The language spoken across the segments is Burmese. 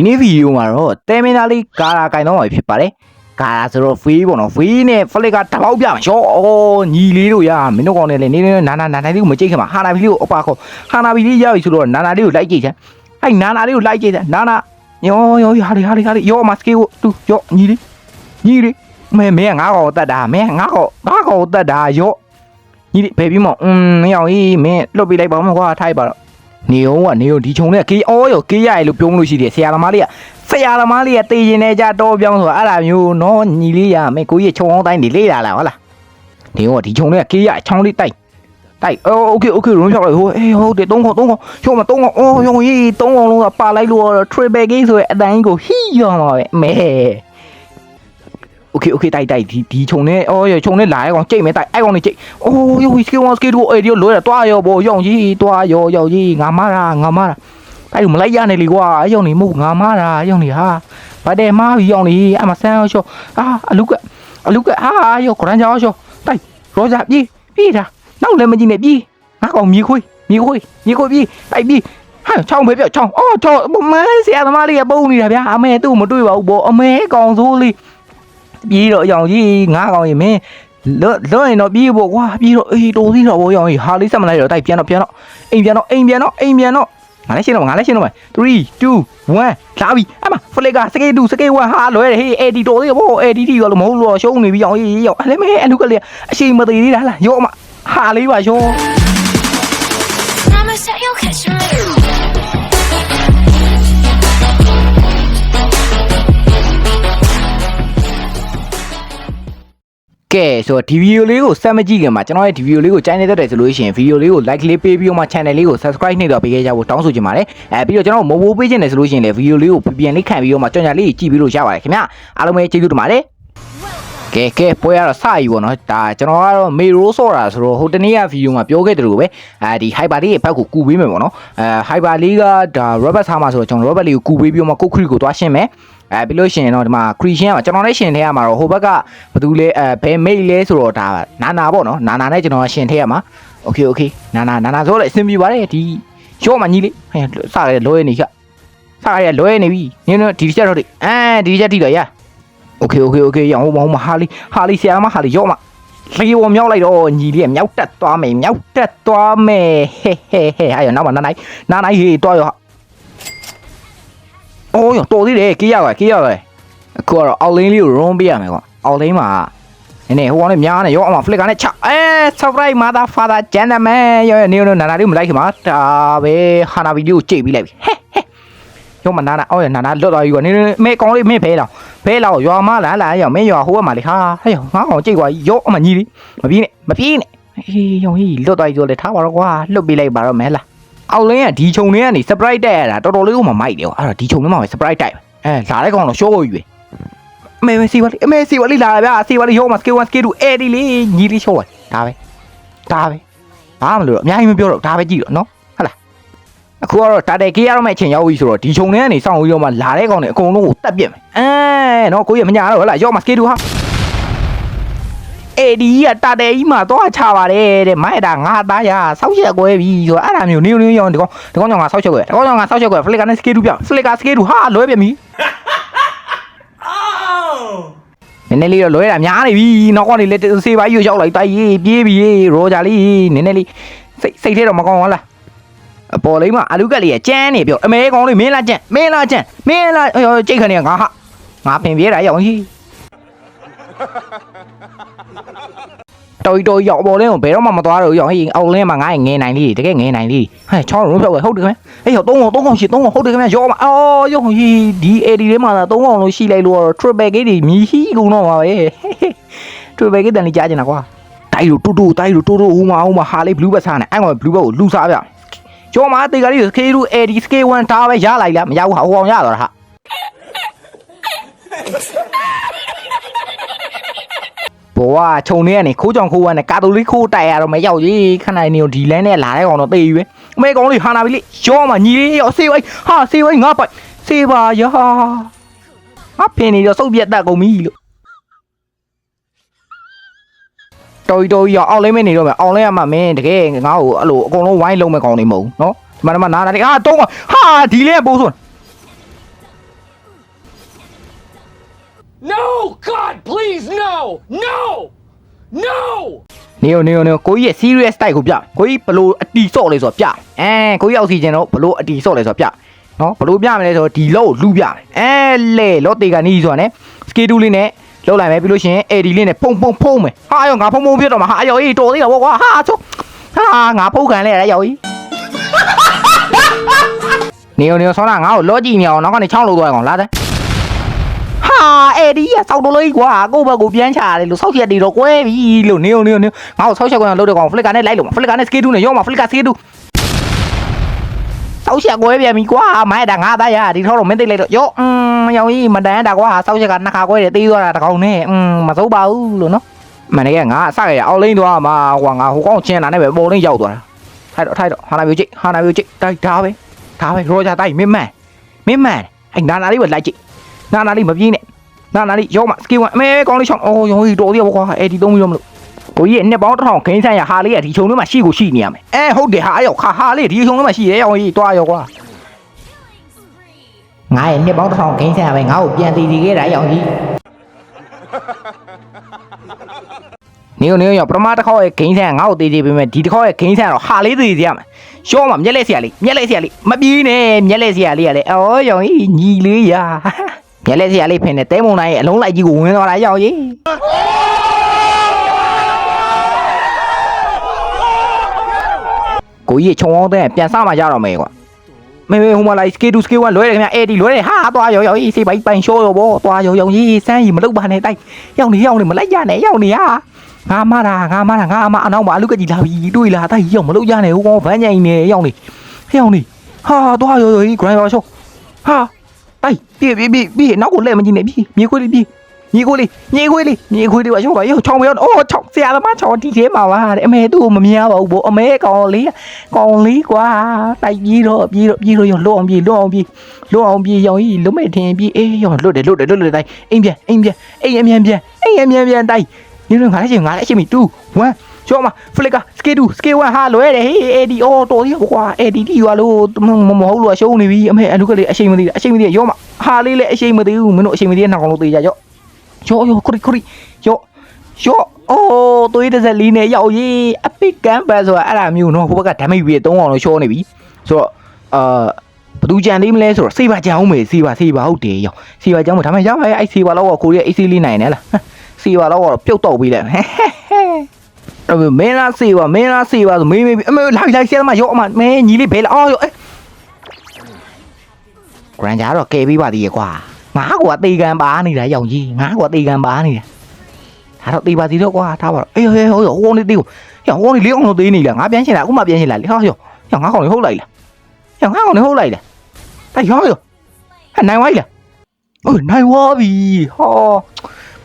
ဒီနေ့ဗီဒီယိုမှာတော့တဲမင်းသားလေးကာရာကင်တော့မှာဖြစ်ပါတယ်ကာရာဆိုတော့ဖေးပေါ့နော်ဖေးနဲ့ဖလက်ကတပေါက်ပြမှာရှောအော်ညီလေးတို့ရမင်းတို့ကောင်နဲ့လေနေနေနာနာနာနာလေးကိုမကြိတ်ခင်မှာဟာနာဘီလေးကိုအပါခေါ်ဟာနာဘီလေးရပြီဆိုတော့နာနာလေးကိုလိုက်ကြည့်ချင်အဲ့နာနာလေးကိုလိုက်ကြည့်ချင်နာနာယောယောဟာလေးဟာလေးဟာလေးယောမစကေကိုတူယောညီလေးညီလေးမဲမဲငါ့ကောင်တတ်တာမဲငါ့ကောင်ငါ့ကောင်တတ်တာယောညီလေးဘယ်ပြီးမောอืมမင်းအောင်ကြီးမင်းလွတ်ပေးလိုက်ပါဦးမကွာထိုက်ပါတော့ နေအောင်ကနေအောင်ဒီခြုံနဲ့ကေးအော်ရောကေးရရလို့ပြောမလို့ရှိတယ်ဆရာသမားလေးကဆရာသမားလေးကတေးရင်နဲ့ကြတော့ပြောင်းဆိုတာအဲ့ဒါမျိုးနော်ညီလေးရမယ်ကိုကြီးခြုံအောင်တိုင်းနေလေးလာလားဟုတ်လားနေအောင်ဒီခြုံနဲ့ကေးရချောင်းလေးတိုက်တိုက်အော်โอเคโอเคရုံးပြောက်လိုက်ဟိုအေးဟုတ်တယ်သုံးခေါသုံးခေါချောမသုံးခေါအော်ရုံကြီးသုံးခေါလုံးကပါလိုက်လို့ triple game ဆိုတဲ့အတိုင်းကိုဟီးရောမှာပဲမဲ ok ok, tay tay, thì tí chồng này ôi chồng này lái còn chạy mấy tay, ai còn này chạy? Ôi ôi kêu con kêu đuổi đi lối là toa yo bố dòng gì, toa yo yo gì ngà tay đừng lấy ra này lì qua dòng này mù ngà má này ha. Phải đem má dòng này à mà sao cho? À, à lúc ạ à, lúc ạ à, à yo còn đang cho. Tay rồi dạp gì đi ra. Đâu lên mà gì đẹp gì à còn mì khui mì khui mì khui đi. Tay, đi. Trong mấy vợ trong ô trời, bố mẹ, xe nó mà đi bông đi là bé à mẹ tôi một đuôi vào bố mẹ còn du lịch ပြေးငါကောင်မြေခွေးမြေခွေးမြေခွေးပြေးတိုက်ပြေးဟာချောင်းပဲပြောက်ချောင်းအော်ချောင်းမဆရာသမားလေးကပုံနေတာဗျာအမေသူ့မတွေ့ပါဘူးဘောအမေကောင်စိုးလေးပြေးတော့အယောင်ကြီးငါကောင်ကြီးမင်းလောလောရင်တော့ပြေးဖို့ကွာပြေးတော့အေးတော်သေးတော့ဘောယောင်ကြီးဟာလေးဆက်မလိုက်တော့တိုက်ပြန်တော့ပြန်တော့အိမ်ပြန်တော့အိမ်ပြန်တော့အိမ်ပြန်တော့ငါလည်းရှင်းတော့ငါလည်းရှင်းတော့မယ်3 2 1လာပြီအမဖလက်ကစကေတူစကေ1ဟာလွဲတယ်ဟေးအေဒီတော်သေးဘောအေဒီတီရောလို့မဟုတ်လို့ရှုံးနေပြီအောင်ရေးရောက်အလည်းမဲအလူကလေးအရှိမသေးသေးလားရောအမဟာလေးပါရော Promise that you'll catch me. ကဲဆိုတော့ဒီဗီဒီယိုလေးကိုစမ်းမကြည့်ခင်မှာကျွန်တော်ရဲ့ဒီဗီဒီယိုလေးကိုကြိုင်းနေတတ်တယ်ဆိုလို့ရှိရင်ဗီဒီယိုလေးကို like လေးပေးပြီးတော့မှ channel လေးကို subscribe နှိပ်တော့ပေးခဲ့ကြဖို့တောင်းဆိုချင်ပါတယ်အဲပြီးတော့ကျွန်တော်မမိုးပေးခြင်းတယ်ဆိုလို့ရှိရင်လည်းဗီဒီယိုလေးကိုပြန်လေးခံပြီးတော့မှကြောင်ညာလေးကြည့်ပြီးလို့ရပါတယ်ခင်ဗျအားလုံးပဲကျေးဇူးတင်ပါတယ်ကဲကဲပွဲရတော့စပြီပေါ့နော်ဒါကျွန်တော်ကတော့မေရိုးဆော့တာဆိုတော့ဟိုတနေ့ကဗီဒီယိုမှာပြောခဲ့တယ်လို့ပဲအဲဒီ hyper လေးရဲ့ဘက်ကိုကူပေးမယ်ပေါ့နော်အဲ hyper လေးကဒါ robert ဆာမှာဆိုတော့ကျွန်တော် robert လေးကိုကူပေးပြီးတော့မှကိုခရီကိုသွားရှင်းမယ် အဲပြီးလို့ရှိရင်တော့ဒီမှာ creation မှာကျွန်တော်လည်းရှင်ထဲရမှာတော့ဟိုဘက်ကဘသူလဲအဲဘယ် mail လဲဆိုတော့ဒါနာနာပေါ့နော်နာနာနဲ့ကျွန်တော်ရှင်ထဲရမှာ okay okay နာနာနာနာဆိုတော့အဆင်ပြေပါတယ်ဒီ show မှာညီလေးဟဲ့စရဲလောရနေခစားရဲလောရနေပြီနင်းတို့ဒီချက်တော့ဒီအဲဒီချက်တိတော့ရ okay okay okay ရအောင်ဟိုမှာဟာလီဟာလီဆရာမဟာလီရော့မှာလေဝမြောက်လိုက်တော့ညီလေးကမြောက်တက်သွားမယ်မြောက်တက်သွားမယ်ဟဲ့ဟဲ့ဟဲ့ဟာရနောက်မှာနာနိုင်နာနိုင်ဟေးသွားရောဟာ အိုးရတော်သေးတယ်ကြေးရပါကြေးရပါအခုကတော့အောက်လင်းလေးကိုရွန်ပေးရမယ်ကွာအောက်လင်းမှာနည်းနည်းဟိုကောင်လေးများနေရောအမဖလက်ကနဲ့ချအဲ surprise mother father gentleman ရောနေနေနာနာလေးမလိုက်ခင်မှာဒါပဲဟာနာဗီဒီယိုကြိတ်ပြီးလိုက်ပြီဟဲဟဲရောမနာနာအော်ရနာနာလွတ်သွားပြီကွာနေနေမဲကောင်းလေးမဲဖဲလောင်ဖဲလောင်ရွာမလားလာရောမင်းရွာဟိုကမှလေဟာဟဲ့ငါကောင်ကြိတ်ကွာရောအမညီလေးမပြေးနဲ့မပြေးနဲ့အေးရောဟေးလွတ်သွားပြီဆိုလေထားပါတော့ကွာလွတ်ပေးလိုက်ပါတော့မဲလား အောက်လင်းကဒီခြုံလေးကနေ surprise တက်ရတာတော်တော်လေးကိုမမိုက်တယ်ကွာအဲ့တော့ဒီခြုံလေးမှာပဲ surprise တိုက်အဲလာတဲ့ကောင်တော့ show ကိုယူပဲအမေမစီဝလေးအမေစီဝလေးလာဗျာစီဝလေးရောမ skill 1 skill 2အဲ့ဒီလေးညီလေး show ဒါပဲဒါပဲဘာမှမလို့တော့အများကြီးမပြောတော့ဒါပဲကြည့်တော့နော်အခုကတော့တာတယ်ကေးရတော့မဲ့အချိန်ရောက်ပြီဆိုတော့ဒီခြုံထဲကနေစောင့်ပြီးတော့မှလာတဲ့ကောင်တွေအကုန်လုံးကိုတက်ပြစ်မယ်အဲနော်ကိုကြီးမညာတော့ဟလာရောက်မှာစကေတူဟာ အေဒီကတာတယ်ကြီးမှာတော့ချပါတယ်တဲ့မိုက်တာငါသားရဆောက်ရက်ကွဲပြီဆိုတော့အဲ့ဒါမျိုးနေနေရောဒီကောင်ဒီကောင်ကြောင့်ငါဆောက်ချက်ကွဲဒီကောင်ကြောင့်ငါဆောက်ချက်ကွဲဖလစ်ကနဲ့စကေတူပြဖလစ်ကစကေတူဟာလွဲပြပြီနည်းနည်းလေးတော့လွဲတာများနေပြီနောက်ကနေလက်စေးပါကြီးကိုရောက်လိုက်တိုက်ရေးပြေးပြီရောဂျာလေးနည်းနည်းလေးစိတ်စိတ်ထဲတော့မကောင်းဘူးလားအပေါ်လေးမှာအလူကက်လေးကကျန်းနေပြောအမဲကောင်းလေးမင်းလာကျန်းမင်းလာကျန်းမင်းလာအော်ကြိတ်ခဏငါဟာငါပင်ပြေးတာရောင်ကြီး တော်တော်ရောက်ပေါ်လင်းကိုဘယ်တော့မှမသွားတော့ရောင်ကြီးအောက်လင်းမှာငါ့ငယ်နိုင်လေးတကယ်ငယ်နိုင်လေးဟဲ့ချောင်းရုံးပြောက်ဟုတ်တယ်ခင်ဗျအေးဟောသုံးကောင်သုံးကောင်ရှိသုံးကောင်ဟုတ်တယ်ခင်ဗျရောမှာအော်ရောင်ကြီးဒီ AD ထဲမှာသုံးကောင်လို့ရှိလိုက်လို့ triple gate တွေမြည်ရှိကုန်တော့မှာပဲ triple gate တန်လေးကြားကျင်တာကွာတိုက်လို့တူတူတိုက်လို့တူတူဟိုမှာဟိုမှာဟာလေး blue ဘက်စားနေအဲ့ကောင် blue ဘက်ကိုလူစားပြကျော်မတေကလေးစကေးရူအေဒီစကေး1ဒါပဲရလိုက်လားမရဘူးဟာဟိုအောင်ရတော့ဟာ ဘဝခြုံနေကနေခိုးကြောင်ခိုးဝမ်းနဲ့ကာတိုလီခိုးတိုက်ရတော့မရောက်ကြီးခဏနေဒီလန်းနဲ့လာတဲ့ကောင်တော့တေးပြီပဲအမေကောင်လေးဟာနာပြီလေကျော်မညီလေးရောဆေးဝိုင်းဟာဆေးဝိုင်းငါပိုက်ဆေးပါရဟာအဖင်းနေတော့စုပ်ပြတ်တတ်ကုန်ပြီလို့တော်တော်ကြီးအောင်လိမ့်မနေတော့မယ်အောင်လိမ့်ရမှာမင်းတကယ်ငါ့ကိုအဲ့လိုအကုန်လုံးဝိုင်းလုံးမဲ့ကောင်နေမဟုတ်ဘူးနော်ဒီမှာဒီမှာနားနာလေးဟာတော့ဟာဒီလေးကပိုးစွ God, please, no! No! No! နေရောနေရောနေရောကိုကြီးရဲ့ serious type ကိုပြကိုကြီးဘလို့အတီဆော့လဲဆိုတော့ပြအဲကိုကြီးအောက်ဆီဂျင်တော့ဘလို့အတီဆော့လဲဆိုတော့ပြနော်ဘလို့ပြမလဲဆိုတော့ဒီလောက်ကိုလူပြအဲလေလော့တေကန်နီးဆိုတာ ਨੇ schedule လေးနဲ့လောက်လိုက်မယ်ပြီးလို့ရှိရင် AD လေးနဲ့ဖုံဖုံဖုံမယ်ဟာရောငါဖုံဖုံပြတော့မှာဟာရောအေးတော်သေးတာပေါ့ကွာဟာချိုဟာငါဖုတ်ခံလဲရရောကြီးနေရောနေရောဆောင်းတာငါ့ကိုလော့ကြည့်နေအောင်နောက်ကနေချောင်းလို့သွားရအောင်လာတဲ့ဟာအဲ့ဒီကစောက်တော့လို့ကွာကိုယ့် à đi à sau đó lấy quá cô bà gồm anh trả thì sau chuyện đi rồi quê, vì liều niêu niêu niêu. Máu sau chuyện còn lâu được còn flick này, lấy lủng flick này skill này, vô mà flick skill sau chuyện của em mình quá mãi đằng ha đây à? Thì thôi, rồi mình lấy được. Vô ừ, nhau ý, mà đá đã quá à? sau chuyện gần nó khá quê để tiêu là còn nè ừ, mà xấu bao luôn nó mà này ngã sao vậy lên rồi mà hoàng hú con chen này phải bố lên dầu rồi. Thay đổi thay đổi. Hoa này biểu chị hoa này biểu chị. Đây, tháo đi tháo đi, rồi ra tay, mềm mẻ mềm mẻ anh đang đã đi bật lại chị. န်သွားမှာကွာငါဟိုကောင်ချင်းလာနဲ့ပဲပေါ်လိန်ရောက်သွားတာထိုက်တော့ထိုက်တော့ဟာနာမျိုးကြိတ်ဟာနာမျိုးကြိတ်တိုက်ဒါပဲဒါပဲရောကြတိုက်မင်းမန်မင်းမန်အဲ့နာနာလေးပဲလိုက်ကြည့်နာနာလေးမပြေးနဲ့နာနာလေးရောမစကီဝန်အမေကောင်းလေးချောင်းအော်ရောကြီးတော်သေးပါကွာအဲ့ဒီသုံးပြီးတော့မလို့ကိုကြီးရဲ့နှစ်ပေါင်းတစ်ထောင်ခင်းဆန်းရဟာလေးကဒီချုံလေးမှာရှိကိုရှိနေရမယ်အဲဟုတ်တယ်ဟာအယောခါဟာလေးဒီချုံလေးမှာရှိတယ်ရောကြီးတွားရောကွာငါရဲ့နှစ်ပေါင်းတစ်ထောင်ခင်းဆန်းရပဲငါ့ကိုပြန်တည်တည်ခဲ့တာရောကြီးနေနေရောပထမတစ်ခေါက်ရဲ့ဂိမ်းဆန်ငါ့ကိုတည်တည်ပေးမယ်ဒီတစ်ခေါက်ရဲ့ဂိမ်းဆန်တော့ဟာလေးတည်တည်ရမယ်ရှော့မှာမျက်လက်ဆရာလေးမျက်လက်ဆရာလေးမပြေးနဲ့မျက်လက်ဆရာလေးကလည်းအော်ရောကြီးညီလေးရာ မျက်လက်စရာလေးဖင်နေတဲမုံတိုင်းရဲ့အလုံးလိုက်ကြီးကိုဝင်သွားတာရောက်ကြီးကိုကြီးခြုံအောင်တဲ့ပြန်စမှကြတော့မယ်ကွာမေမေဟိုမှာလိုက်စကေတူစကေဝမ်လွဲတယ်ခင်ဗျအေဒီလွဲတယ်ဟာသွားရောရောကြီးစေးပိုက်ပိုင်ရှိုးရောဗောသွားရောရောကြီးစမ်းကြီးမလုပ်ပါနဲ့တိုက်ရောက်နေရောက်နေမလိုက်ရနဲ့ရောက်နေဟာငါမတာငါမတာငါအမအနောက်မှာအလူကကြီးလာပြီတွေ့လာတိုက်ရောက်မလုပ်ရနဲ့ဟိုကောင်ဗန်းညိုင်နေရောက်နေရောက်နေဟာသွားရောရောကြီး grind ရောရှောဟာ တိုက်ပြေးပြေးပြေးပြေးနောက်ကိုလှည့်မကြည့်နဲ့ပြေးမြေခွေးလေးပြေးမြေခွေးလေးမြေခွေးလေးမြေခွေးလေးပါရောပါရောချောင်းမရောအော်ချောင်းဆရာသမားချောင်းတီးသေးမှာပါတဲ့အမေသူ့ကိုမမြင်ပါဘူးဗောအမေကောင်လေးကောင်လေးကွာတိုက်ပြေးတော့ပြေးတော့ပြေးတော့ရောလွတ်အောင်ပြေးလွတ်အောင်ပြေးလွတ်အောင်ပြေးရောင်ကြီးလွတ်မဲ့ထင်ပြေးအေးရောလွတ်တယ်လွတ်တယ်လွတ်တယ်တိုက်အိမ်ပြန်အိမ်ပြန်အိမ်အမြန်ပြန်အိမ်အမြန်ပြန်တိုက်ညလုံးငါလည်းရှင်ငါလည်းအရှင်မီ2 1 ကျော်မဖလစ်ကစကေတူစကေ1ဟာလွဲတယ်ဟေးအေဒီအော်တော်သေးကွာအေဒီတီရွာလို့မမဟုတ်လို့ရှုံးနေပြီအမေအလူကလေးအချိန်မသိအချိန်မသိရောမဟာလေးလည်းအချိန်မသိဘူးမင်းတို့အချိန်မသိတဲ့နောက်ကောင်လို့သေးကြရောရောရောခရီခရီရောရောအိုးသွေးတစ်စက်လေးနဲ့ရောက်ရေးအပစ်ကန်ဘတ်ဆိုတာအဲ့ဒါမျိုးနော်ဟိုဘက်ကဓာမိတ်ပြီး3အောင်လို့ရှောနေပြီဆိုတော့အာဘသူကြံသေးမလဲဆိုတော့စေပါကြောင်းမယ်စေပါစေပါဟုတ်တယ်ရောစေပါကြောင်းမယ်ဒါမှရပါရဲ့အဲ့စေပါတော့ကိုရီးယားအေးစီးလေးနိုင်တယ်လားစေပါတော့ပြုတ်တော့ပြီးလိုက်ဟဲဟဲဟဲအဲ့ မင်းလားစေပါမင်းလားစေပါဆိုမေးမေးပြီးအမေလိုက်လိုက်ဆဲသမားရောအမမင်းညီလေးဘဲလားအော်ရောအဲဂရန်ဂျာတော့ကဲပြီးပါသေးရဲ့ကွာငါကွာတေကန်ပါနေတာရောင်ကြီးငါကွာတေကန်ပါနေတာဒါတော့တေပါသေးတော့ကွာထားပါတော့အေးဟဲဟိုဟိုနေတေကိုဟဲဟိုနေလေးအောင်လို့သေးနေလားငါပြန်ရှင်လားအခုမှပြန်ရှင်လားလေဟောရောဟဲငါကောင်နေဟုတ်လိုက်လားဟဲငါကောင်နေဟုတ်လိုက်လားဒါရောရောဟဲနိုင်ဝိုင်းလားအိုးနိုင်ဝါပြီဟော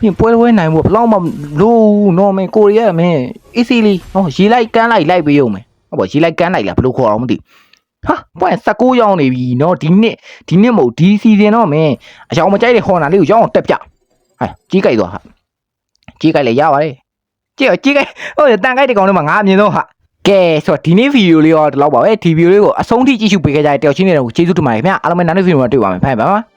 ပြင်ပွဲပွဲနိုင်ဖို့ဘလောက်မှလို့နော်မင်းကိုရီးယားမင်း easily နော်ရေးလိုက်ကန်းလိုက်လိုက်ပေးရုံမယ်ဟုတ်ပါရေးလိုက်ကန်းလိုက်လားဘယ်လိုခေါ်အောင်မသိဟာပွဲ19ရောင်းနေပြီနော်ဒီနှစ်ဒီနှစ်မဟုတ်ဒီ season တော့မင်းအယောင်မကြိုက်တဲ့ Honda လေးကိုရောင်းအောင်တက်ပြဟဲ့ကြီးကြိုက်သွားဟာကြီးကြိုက်လေရပါတယ်ကြီးကြီးကြိုက်ဟိုတန်ကြိုက်တဲ့ကောင်တွေမှာငါအမြင်ဆုံးဟာကဲဆိုတော့ဒီနေ့ဗီဒီယိုလေးတော့ဒီလောက်ပါပဲဒီဗီဒီယိုလေးကိုအဆုံးထိကြည့်ရှုပေးခဲ့ကြတဲ့တယောက်ချင်းတွေကိုကျေးဇူးတင်ပါတယ်ခင်ဗျအားလုံးပဲနောက်နေ့ဗီဒီယိုမှာတွေ့ပါမယ်ဖိုင်ပါပါ